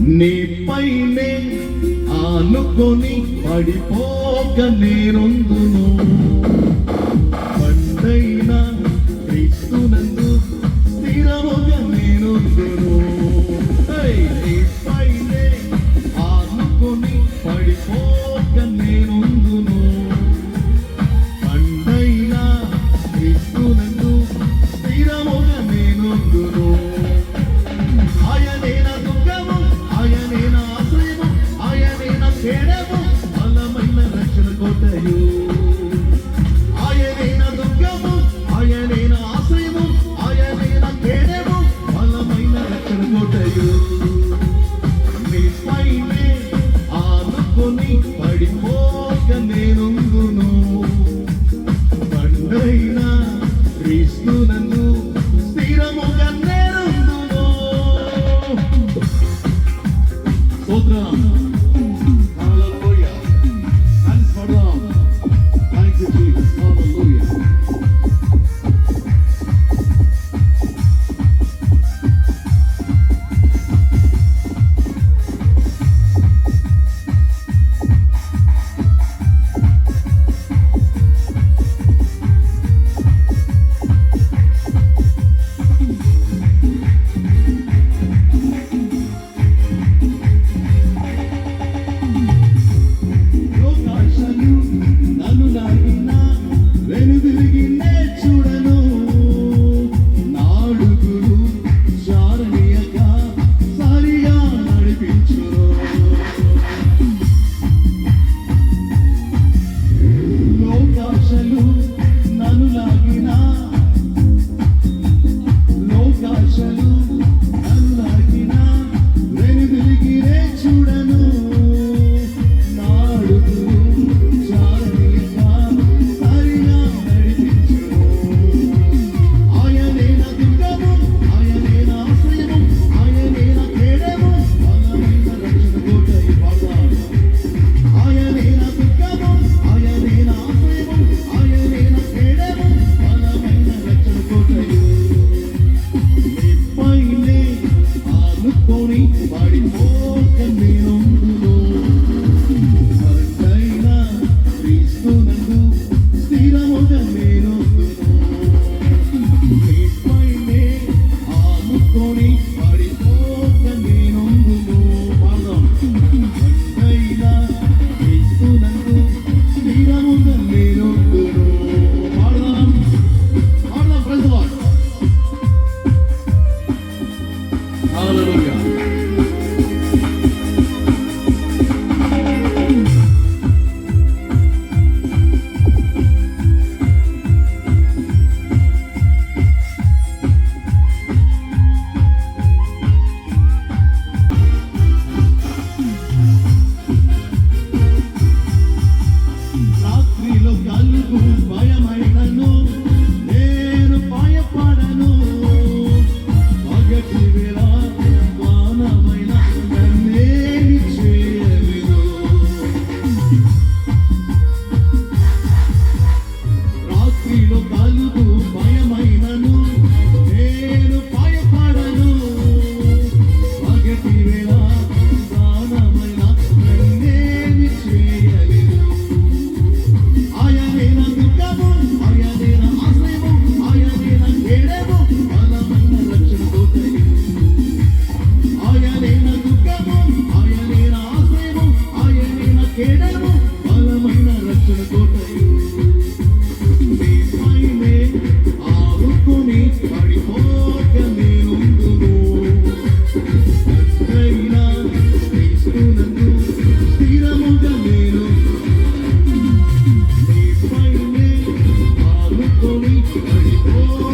నీపైనే ఆనుకొని పడిపోక నేనొందును. పండైన క్రీస్తునందు స్థిరముగ నేనొందును. నీపైనే ఆనుకొని పడిపోక నేనొందును. outra. pony, riding for Camino. ಮಾಯ ಮಾಡಿದನು Oh.